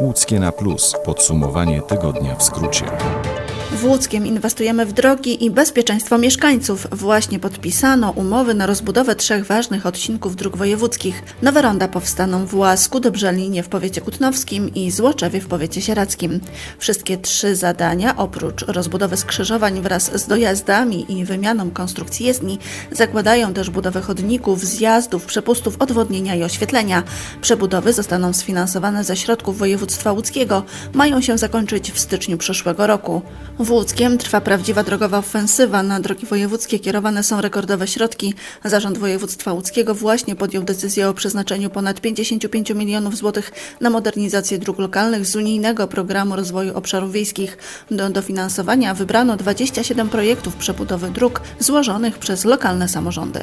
Łódzkie na plus. Podsumowanie tygodnia w skrócie. W Łódzkiem inwestujemy w drogi i bezpieczeństwo mieszkańców. Właśnie podpisano umowy na rozbudowę trzech ważnych odcinków dróg wojewódzkich. Nowe ronda powstaną w Łasku, Dobrzelinie w powiecie kutnowskim i Złoczewie w powiecie sieradzkim. Wszystkie trzy zadania, oprócz rozbudowy skrzyżowań wraz z dojazdami i wymianą konstrukcji jezdni, zakładają też budowę chodników, zjazdów, przepustów, odwodnienia i oświetlenia. Przebudowy zostaną sfinansowane ze środków województwa łódzkiego. Mają się zakończyć w styczniu przyszłego roku. W Łódzkiem trwa prawdziwa drogowa ofensywa. Na drogi wojewódzkie kierowane są rekordowe środki. Zarząd Województwa Łódzkiego właśnie podjął decyzję o przeznaczeniu ponad 55 milionów złotych na modernizację dróg lokalnych z unijnego programu rozwoju obszarów wiejskich. Do dofinansowania wybrano 27 projektów przebudowy dróg złożonych przez lokalne samorządy.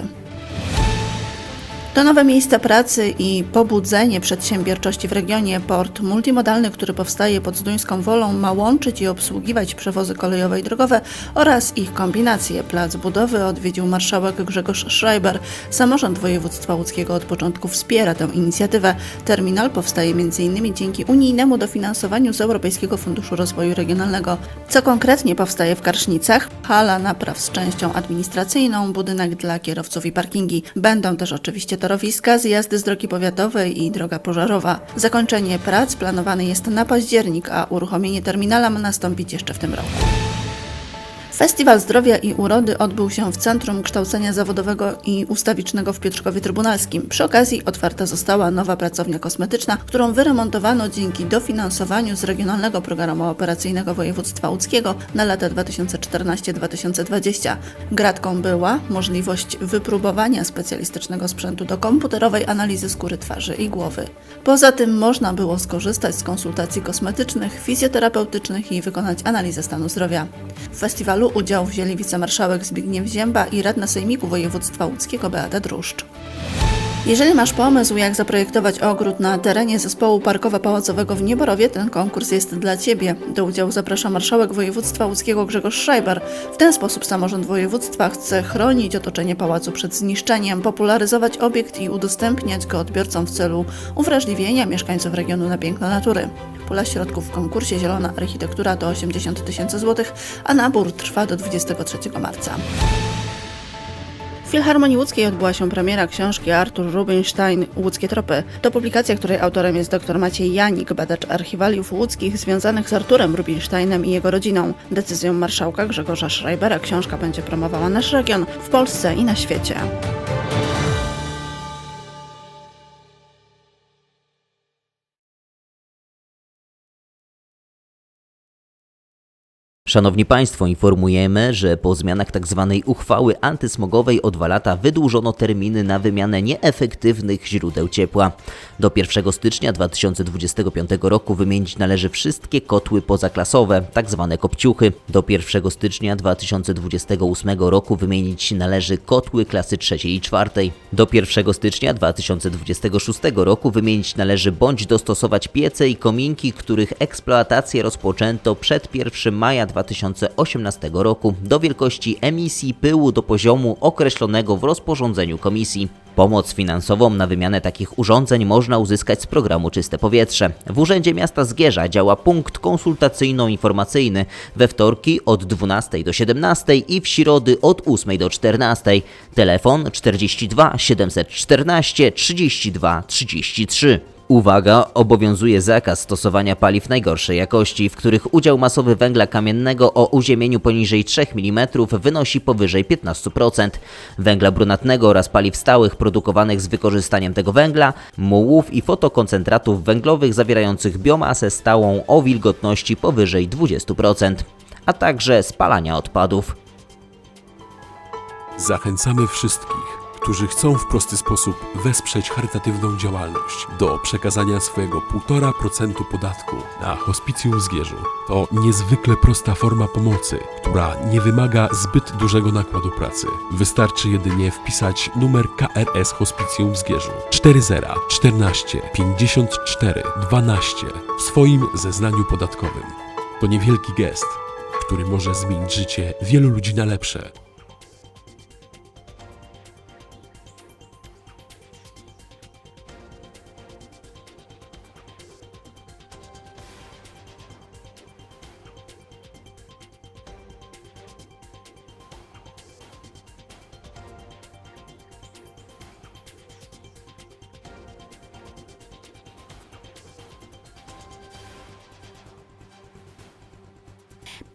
To nowe miejsca pracy i pobudzenie przedsiębiorczości w regionie. Port multimodalny, który powstaje pod Zduńską Wolą, ma łączyć i obsługiwać przewozy kolejowe i drogowe oraz ich kombinacje. Plac budowy odwiedził marszałek Grzegorz Schreiber. Samorząd województwa łódzkiego od początku wspiera tę inicjatywę. Terminal powstaje m.in. dzięki unijnemu dofinansowaniu z Europejskiego Funduszu Rozwoju Regionalnego. Co konkretnie powstaje w Karsznicach? Hala napraw z częścią administracyjną, budynek dla kierowców i parkingi. Będą też oczywiście torowiska, zjazdy z drogi powiatowej i droga pożarowa. Zakończenie prac planowane jest na październik, a uruchomienie terminala ma nastąpić jeszcze w tym roku. Festiwal Zdrowia i Urody odbył się w Centrum Kształcenia Zawodowego i Ustawicznego w Piotrkowie Trybunalskim. Przy okazji otwarta została nowa pracownia kosmetyczna, którą wyremontowano dzięki dofinansowaniu z Regionalnego Programu Operacyjnego Województwa Łódzkiego na lata 2014-2020. Gratką była możliwość wypróbowania specjalistycznego sprzętu do komputerowej analizy skóry twarzy i głowy. Poza tym można było skorzystać z konsultacji kosmetycznych, fizjoterapeutycznych i wykonać analizę stanu zdrowia. W festiwalu udział wzięli wicemarszałek Zbigniew Zięba i radna Sejmiku Województwa Łódzkiego Beata Druszcz. Jeżeli masz pomysł, jak zaprojektować ogród na terenie zespołu parkowo-pałacowego w Nieborowie, ten konkurs jest dla Ciebie. Do udziału zaprasza marszałek województwa łódzkiego Grzegorz Schreiber. W ten sposób samorząd województwa chce chronić otoczenie pałacu przed zniszczeniem, popularyzować obiekt i udostępniać go odbiorcom w celu uwrażliwienia mieszkańców regionu na piękno natury. Pula środków w konkursie Zielona Architektura to 80 tysięcy złotych, a nabór trwa do 23 marca. Filharmonii Łódzkiej odbyła się premiera książki Artur Rubinstein Łódzkie Tropy. To publikacja, której autorem jest dr Maciej Janik, badacz archiwaliów łódzkich związanych z Arturem Rubinsteinem i jego rodziną. Decyzją marszałka Grzegorza Schreibera książka będzie promowała nasz region w Polsce i na świecie. Szanowni Państwo, informujemy, że po zmianach tzw. uchwały antysmogowej o dwa lata wydłużono terminy na wymianę nieefektywnych źródeł ciepła. Do 1 stycznia 2025 roku wymienić należy wszystkie kotły pozaklasowe, tzw. kopciuchy. Do 1 stycznia 2028 roku wymienić należy kotły klasy trzeciej i czwartej. Do 1 stycznia 2026 roku wymienić należy bądź dostosować piece i kominki, których eksploatację rozpoczęto przed 1 maja 2018 roku do wielkości emisji pyłu do poziomu określonego w rozporządzeniu komisji. Pomoc finansową na wymianę takich urządzeń można uzyskać z programu Czyste Powietrze. W Urzędzie Miasta Zgierza działa punkt konsultacyjno-informacyjny we wtorki od 12 do 17 i w środy od 8 do 14. Telefon 42 714 32 33. Uwaga, obowiązuje zakaz stosowania paliw najgorszej jakości, w których udział masowy węgla kamiennego o uziemieniu poniżej 3 mm wynosi powyżej 15%, węgla brunatnego oraz paliw stałych produkowanych z wykorzystaniem tego węgla, mułów i fotokoncentratów węglowych zawierających biomasę stałą o wilgotności powyżej 20%, a także spalania odpadów. Zachęcamy wszystkich, którzy chcą w prosty sposób wesprzeć charytatywną działalność do przekazania swojego 1,5% podatku na hospicjum w Zgierzu. To niezwykle prosta forma pomocy, która nie wymaga zbyt dużego nakładu pracy. Wystarczy jedynie wpisać numer KRS Hospicjum w Zgierzu 40 14 54 12 w swoim zeznaniu podatkowym. To niewielki gest, który może zmienić życie wielu ludzi na lepsze.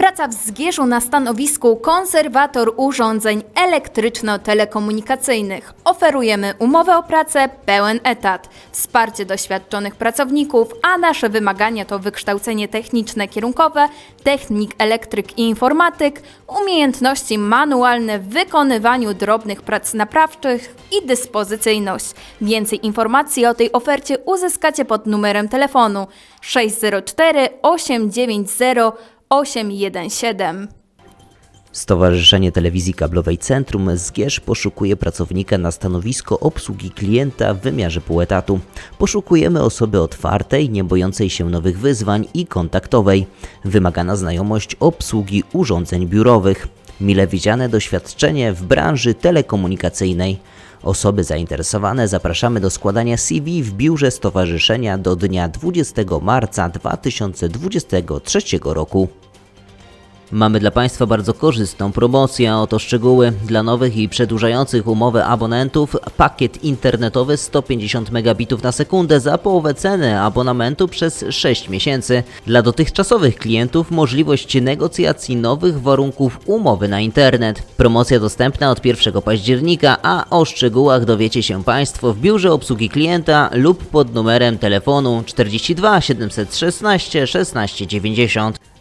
Praca w Zgierzu na stanowisku konserwator urządzeń elektryczno-telekomunikacyjnych. Oferujemy umowę o pracę, pełen etat, wsparcie doświadczonych pracowników, a nasze wymagania to wykształcenie techniczne kierunkowe, technik, elektryk i informatyk, umiejętności manualne w wykonywaniu drobnych prac naprawczych i dyspozycyjność. Więcej informacji o tej ofercie uzyskacie pod numerem telefonu 604 890 817. Stowarzyszenie Telewizji Kablowej Centrum Zgierz poszukuje pracownika na stanowisko obsługi klienta w wymiarze pół etatu. Poszukujemy osoby otwartej, nie bojącej się nowych wyzwań i kontaktowej. Wymagana znajomość obsługi urządzeń biurowych. Mile widziane doświadczenie w branży telekomunikacyjnej. Osoby zainteresowane zapraszamy do składania CV w biurze stowarzyszenia do dnia 20 marca 2023 roku. Mamy dla Państwa bardzo korzystną promocję, oto szczegóły. Dla nowych i przedłużających umowę abonentów pakiet internetowy 150 megabitów na sekundę za połowę ceny abonamentu przez 6 miesięcy. Dla dotychczasowych klientów możliwość negocjacji nowych warunków umowy na internet. Promocja dostępna od 1 października, a o szczegółach dowiecie się Państwo w biurze obsługi klienta lub pod numerem telefonu 42 716 1690.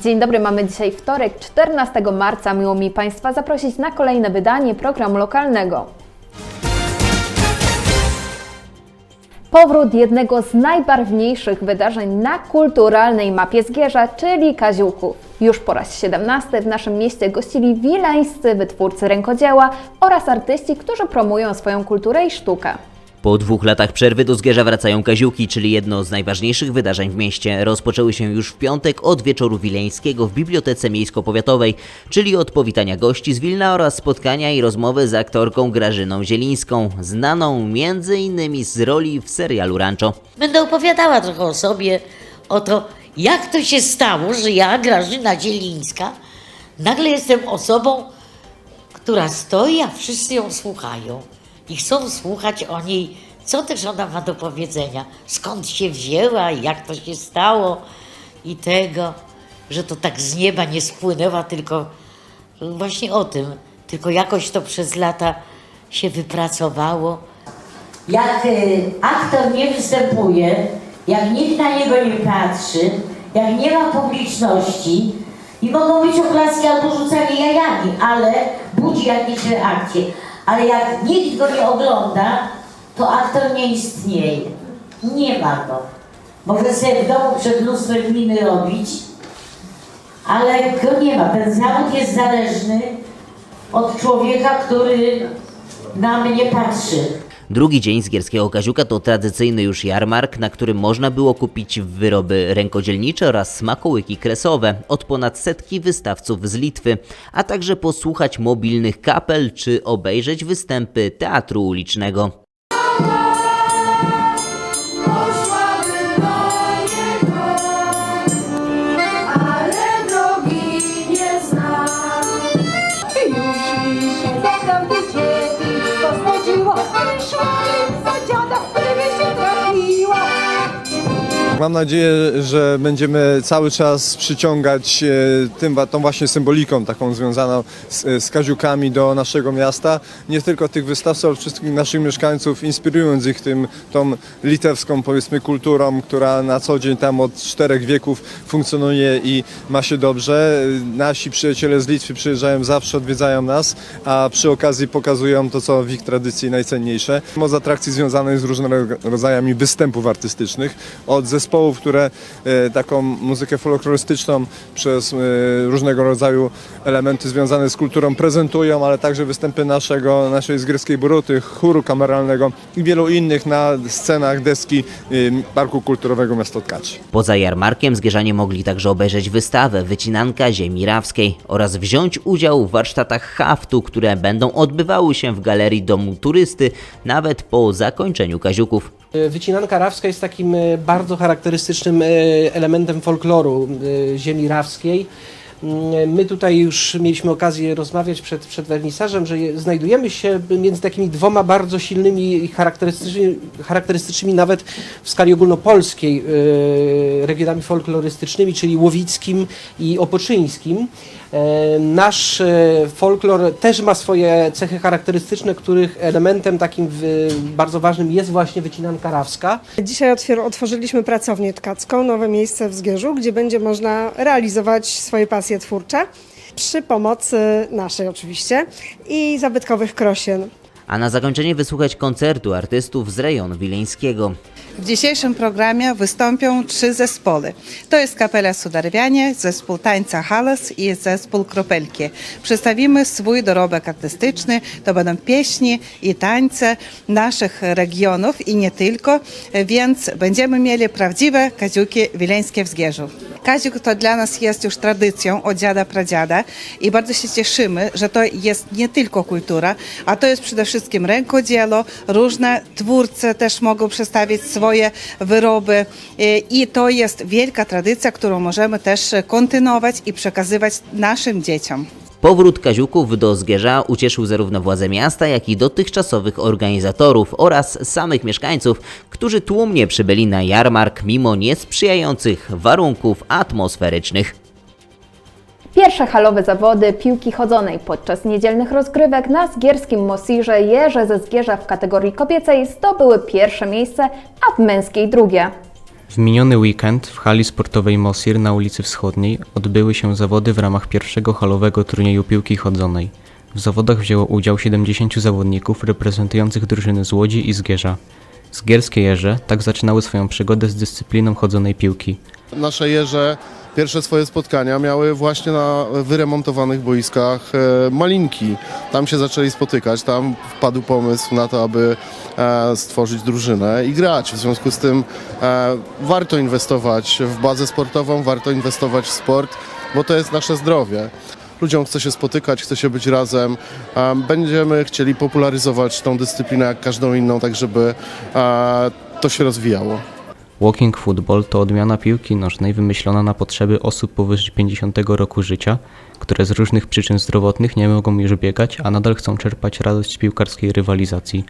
Dzień dobry, mamy dzisiaj wtorek, 14 marca. Miło mi Państwa zaprosić na kolejne wydanie programu lokalnego. Powrót jednego z najbarwniejszych wydarzeń na kulturalnej mapie Zgierza, czyli Kaziuków. Już po raz 17 w naszym mieście gościli wileńscy wytwórcy rękodzieła oraz artyści, którzy promują swoją kulturę i sztukę. Po dwóch latach przerwy do Zgierza wracają Kaziuki, czyli jedno z najważniejszych wydarzeń w mieście. Rozpoczęły się już w piątek od wieczoru wileńskiego w Bibliotece Miejsko-Powiatowej, czyli od powitania gości z Wilna oraz spotkania i rozmowy z aktorką Grażyną Zielińską, znaną m.in. z roli w serialu Rancho. Będę opowiadała trochę o sobie, o to, jak to się stało, że ja, Grażyna Zielińska, nagle jestem osobą, która stoi, a wszyscy ją słuchają. I chcą słuchać o niej, co też ona ma do powiedzenia, skąd się wzięła, jak to się stało? I tego, że to tak z nieba nie spłynęła, tylko właśnie o tym, tylko jakoś to przez lata się wypracowało. Jak y, aktor nie występuje, jak nikt na niego nie patrzy, jak nie ma publiczności i mogą być oklaski albo rzucanie jajami, ale budzi jakieś reakcje. Ale jak nikt go nie ogląda, to aktor nie istnieje. Nie ma go. Może sobie w domu przed lustrem miny robić, ale go nie ma. Ten zawód jest zależny od człowieka, który na mnie patrzy. Drugi dzień Zgierskiego Kaziuka to tradycyjny już jarmark, na którym można było kupić wyroby rękodzielnicze oraz smakołyki kresowe od ponad setki wystawców z Litwy, a także posłuchać mobilnych kapel czy obejrzeć występy teatru ulicznego. Mam nadzieję, że będziemy cały czas przyciągać e, tym, tą właśnie symboliką taką związaną z, z kaziukami do naszego miasta. Nie tylko tych wystawców, ale wszystkich naszych mieszkańców, inspirując ich tym, tą litewską powiedzmy kulturą, która na co dzień tam od czterech wieków funkcjonuje i ma się dobrze. Nasi przyjaciele z Litwy przyjeżdżają zawsze, odwiedzają nas, a przy okazji pokazują to, co w ich tradycji najcenniejsze. Moc atrakcji związanych z różnymi rodzajami występów artystycznych, od zespołu zespołów, które e, taką muzykę folklorystyczną przez e, różnego rodzaju elementy związane z kulturą prezentują, ale także występy naszego, naszej zgierskiej Boruty, chóru kameralnego i wielu innych na scenach deski Parku Kulturowego Miasto Tkacz. Poza jarmarkiem zgierzanie mogli także obejrzeć wystawę Wycinanka Ziemi Rawskiej oraz wziąć udział w warsztatach haftu, które będą odbywały się w Galerii Domu Turysty nawet po zakończeniu kaziuków. Wycinanka rawska jest takim e, bardzo charakterystycznym e, elementem folkloru e, ziemi rawskiej. Mm, My tutaj już mieliśmy okazję rozmawiać przed, przed że je- znajdujemy się między takimi dwoma bardzo silnymi i charakterystycznymi, charakterystycznymi nawet w skali ogólnopolskiej e, regionami folklorystycznymi, czyli łowickim i opoczyńskim. E, Nasz e, folklor też ma swoje cechy charakterystyczne, których elementem takim bardzo ważnym jest właśnie wycinanka rawska. Dzisiaj otworzyliśmy pracownię tkacką, nowe miejsce w Zgierzu, gdzie będzie można realizować swoje pasje twórcze przy pomocy naszej oczywiście i zabytkowych krosien. A na zakończenie wysłuchać koncertu artystów z rejonu wileńskiego. W dzisiejszym programie wystąpią trzy zespoły. To jest Kapela Sudarwianie, zespół tańca Halas i zespół Kropelki. Przedstawimy swój dorobek artystyczny, to będą pieśni i tańce naszych regionów i nie tylko, więc będziemy mieli prawdziwe kaziuki wileńskie w Zgierzu. Kaziuk to dla nas jest już tradycją od dziada pradziada i bardzo się cieszymy, że to jest nie tylko kultura, a to jest przede wszystkim rękodzieło, różne twórcy też mogą przedstawić swoje wyroby e, i to jest wielka tradycja, którą możemy też kontynuować i przekazywać naszym dzieciom. Powrót kaziuków do Zgierza ucieszył zarówno władze miasta, jak i dotychczasowych organizatorów oraz samych mieszkańców, którzy tłumnie przybyli na jarmark mimo niesprzyjających warunków atmosferycznych. Pierwsze halowe zawody piłki chodzonej podczas niedzielnych rozgrywek na zgierskim Mosirze Jeże ze Zgierza w kategorii kobiecej zdobyły pierwsze miejsce, a w męskiej drugie. W miniony weekend w hali sportowej Mosir na ulicy Wschodniej odbyły się zawody w ramach pierwszego halowego turnieju piłki chodzonej. W zawodach wzięło udział 70 zawodników reprezentujących drużyny z Łodzi i Zgierza. Zgierskie jeże tak zaczynały swoją przygodę z dyscypliną chodzonej piłki. Nasze jeże pierwsze swoje spotkania miały właśnie na wyremontowanych boiskach e, Malinki. Tam się zaczęli spotykać, tam wpadł pomysł na to, aby e, stworzyć drużynę i grać. W związku z tym e, warto inwestować w bazę sportową, warto inwestować w sport, bo to jest nasze zdrowie. Ludziom chce się spotykać, chce się być razem. Będziemy chcieli popularyzować tą dyscyplinę jak każdą inną, tak żeby to się rozwijało. Walking football to odmiana piłki nożnej wymyślona na potrzeby osób powyżej 50 roku życia, które z różnych przyczyn zdrowotnych nie mogą już biegać, a nadal chcą czerpać radość z piłkarskiej rywalizacji.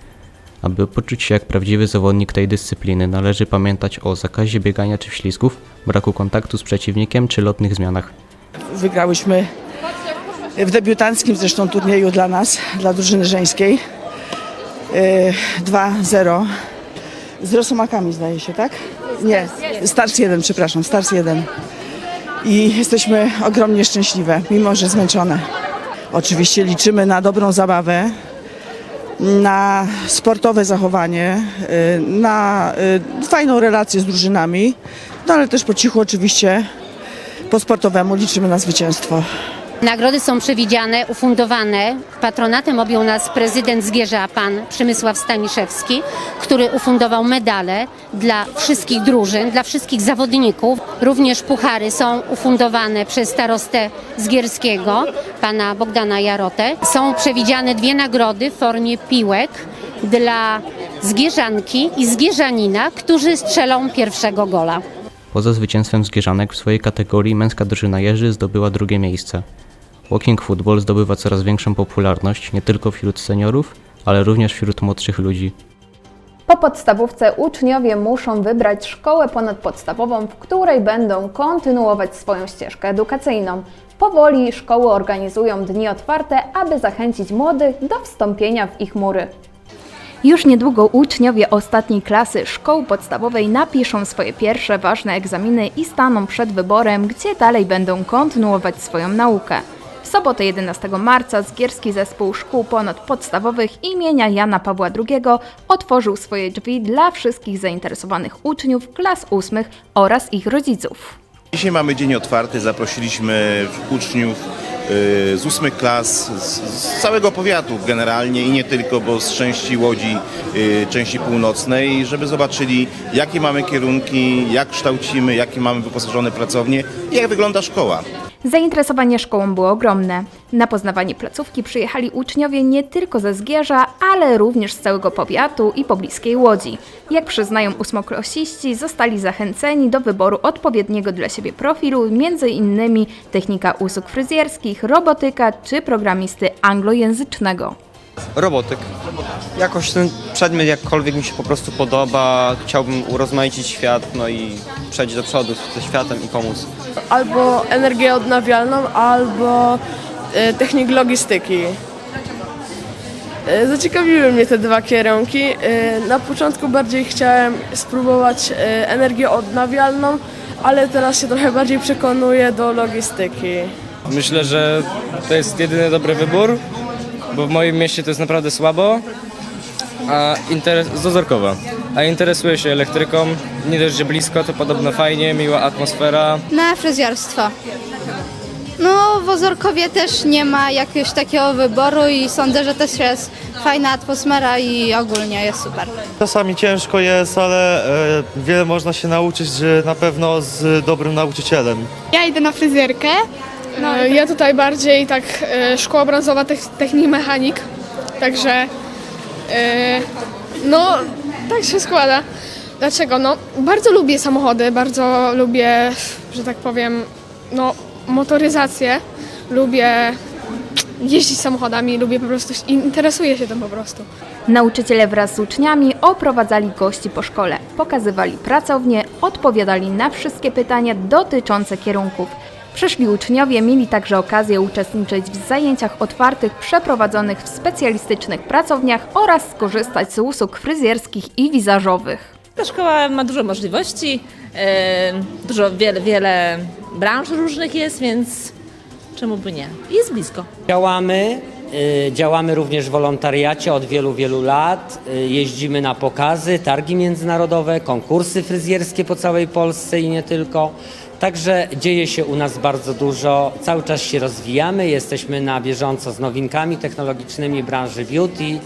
Aby poczuć się jak prawdziwy zawodnik tej dyscypliny, należy pamiętać o zakazie biegania czy wślizgów, braku kontaktu z przeciwnikiem czy lotnych zmianach. Wygrałyśmy w debiutanckim zresztą turnieju dla nas, dla drużyny żeńskiej e, 2-0 z Rosomakami zdaje się, tak? Nie, Stars 1, przepraszam, Stars 1. I jesteśmy ogromnie szczęśliwe, mimo że zmęczone. Oczywiście liczymy na dobrą zabawę, na sportowe zachowanie, y, na y, fajną relację z drużynami, no ale też po cichu oczywiście po sportowemu liczymy na zwycięstwo. Nagrody są przewidziane, ufundowane. Patronatem objął nas prezydent Zgierza, pan Przemysław Staniszewski, który ufundował medale dla wszystkich drużyn, dla wszystkich zawodników. Również puchary są ufundowane przez starostę Zgierskiego, pana Bogdana Jarotę. Są przewidziane dwie nagrody w formie piłek dla Zgierzanki i Zgierzanina, którzy strzelą pierwszego gola. Poza zwycięstwem Zgierzanek w swojej kategorii męska drużyna jeży zdobyła drugie miejsce. Walking football zdobywa coraz większą popularność nie tylko wśród seniorów, ale również wśród młodszych ludzi. Po podstawówce uczniowie muszą wybrać szkołę ponadpodstawową, w której będą kontynuować swoją ścieżkę edukacyjną. Powoli szkoły organizują dni otwarte, aby zachęcić młodych do wstąpienia w ich mury. Już niedługo uczniowie ostatniej klasy szkoły podstawowej napiszą swoje pierwsze ważne egzaminy i staną przed wyborem, gdzie dalej będą kontynuować swoją naukę. W sobotę 11 marca Zgierski Zespół Szkół Ponadpodstawowych imienia Jana Pawła II otworzył swoje drzwi dla wszystkich zainteresowanych uczniów klas ósmych oraz ich rodziców. Dzisiaj mamy dzień otwarty, zaprosiliśmy uczniów y, z ósmych klas, z, całego powiatu generalnie i nie tylko, bo z części Łodzi, y, części północnej, żeby zobaczyli jakie mamy kierunki, jak kształcimy, jakie mamy wyposażone pracownie i jak wygląda szkoła. Zainteresowanie szkołą było ogromne. Na poznawanie placówki przyjechali uczniowie nie tylko ze Zgierza, ale również z całego powiatu i pobliskiej Łodzi. Jak przyznają ósmoklasiści, zostali zachęceni do wyboru odpowiedniego dla siebie profilu, m.in. technika usług fryzjerskich, robotyka czy programisty anglojęzycznego. Robotyk. Jakoś ten przedmiot jakkolwiek mi się po prostu podoba, chciałbym urozmaicić świat, no i przejść do przodu ze światem i pomóc. albo energię odnawialną, albo e, technik logistyki. E, Zaciekawiły mnie te dwa kierunki. E, Na początku bardziej chciałem spróbować e, energię odnawialną, ale teraz się trochę bardziej przekonuję do logistyki. Myślę, że to jest jedyny dobry wybór, bo w moim mieście to jest naprawdę słabo, a interes- dozorkowa. A interesuję się elektryką, nie dość, że blisko, to podobno fajnie, miła atmosfera. Na fryzjerstwo. No, w Ozorkowie też nie ma jakiegoś takiego wyboru i sądzę, że też jest fajna atmosfera i ogólnie jest super. Czasami ciężko jest, ale e, wiele można się nauczyć, że na pewno z dobrym nauczycielem. Ja idę na fryzjerkę. Ja tutaj bardziej tak e, szkoła branżowa technik mechanik, także e, no tak się składa. Dlaczego? No bardzo lubię samochody, bardzo lubię, że tak powiem, no motoryzację, lubię jeździć samochodami, lubię po prostu, interesuję się tym po prostu. Nauczyciele wraz z uczniami oprowadzali gości po szkole, pokazywali pracownie, odpowiadali na wszystkie pytania dotyczące kierunków. Przyszli uczniowie mieli także okazję uczestniczyć w zajęciach otwartych przeprowadzonych w specjalistycznych pracowniach oraz skorzystać z usług fryzjerskich i wizażowych. Ta szkoła ma dużo możliwości, e, dużo, wiele, wiele branż różnych jest, więc czemu by nie? Jest blisko. Działamy, y, działamy również w wolontariacie od wielu, wielu lat. Y, Jeździmy na pokazy, targi międzynarodowe, konkursy fryzjerskie po całej Polsce i nie tylko. Także dzieje się u nas bardzo dużo, cały czas się rozwijamy, jesteśmy na bieżąco z nowinkami technologicznymi branży beauty.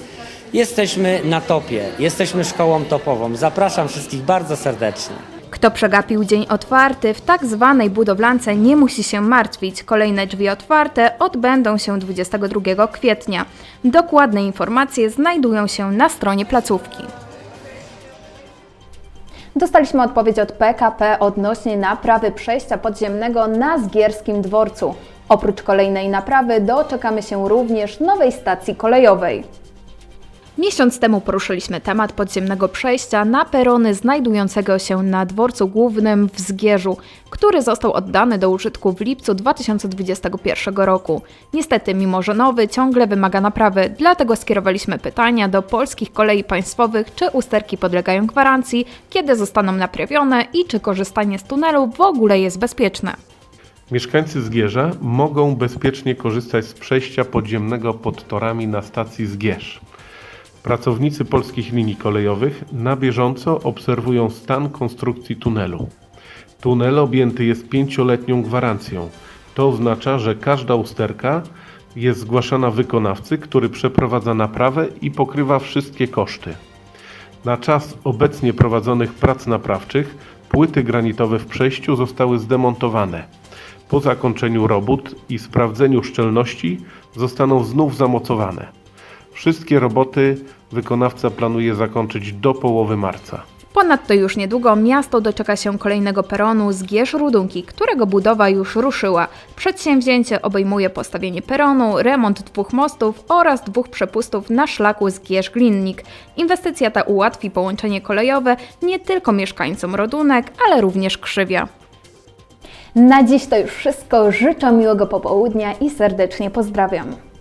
Jesteśmy na topie, jesteśmy szkołą topową. Zapraszam wszystkich bardzo serdecznie. Kto przegapił dzień otwarty, w tak zwanej budowlance nie musi się martwić. Kolejne drzwi otwarte odbędą się 22 kwietnia. Dokładne informacje znajdują się na stronie placówki. Dostaliśmy odpowiedź od PKP odnośnie naprawy przejścia podziemnego na Zgierskim Dworcu. Oprócz kolejnej naprawy doczekamy się również nowej stacji kolejowej. Miesiąc temu poruszyliśmy temat podziemnego przejścia na perony znajdującego się na dworcu głównym w Zgierzu, który został oddany do użytku w lipcu 2021 roku. Niestety, mimo że nowy, ciągle wymaga naprawy, dlatego skierowaliśmy pytania do polskich kolei państwowych, czy usterki podlegają gwarancji, kiedy zostaną naprawione i czy korzystanie z tunelu w ogóle jest bezpieczne. Mieszkańcy Zgierza mogą bezpiecznie korzystać z przejścia podziemnego pod torami na stacji Zgierz. Pracownicy polskich linii kolejowych na bieżąco obserwują stan konstrukcji tunelu. Tunel objęty jest pięcioletnią gwarancją. To oznacza, że każda usterka jest zgłaszana wykonawcy, który przeprowadza naprawę i pokrywa wszystkie koszty. Na czas obecnie prowadzonych prac naprawczych płyty granitowe w przejściu zostały zdemontowane. Po zakończeniu robót i sprawdzeniu szczelności zostaną znów zamocowane. Wszystkie roboty wykonawca planuje zakończyć do połowy marca. Ponadto już niedługo miasto doczeka się kolejnego peronu Zgierz-Rudunki, którego budowa już ruszyła. Przedsięwzięcie obejmuje postawienie peronu, remont dwóch mostów oraz dwóch przepustów na szlaku Zgierz-Glinnik. Inwestycja ta ułatwi połączenie kolejowe nie tylko mieszkańcom Rodunek, ale również Krzywia. Na dziś to już wszystko. Życzę miłego popołudnia i serdecznie pozdrawiam.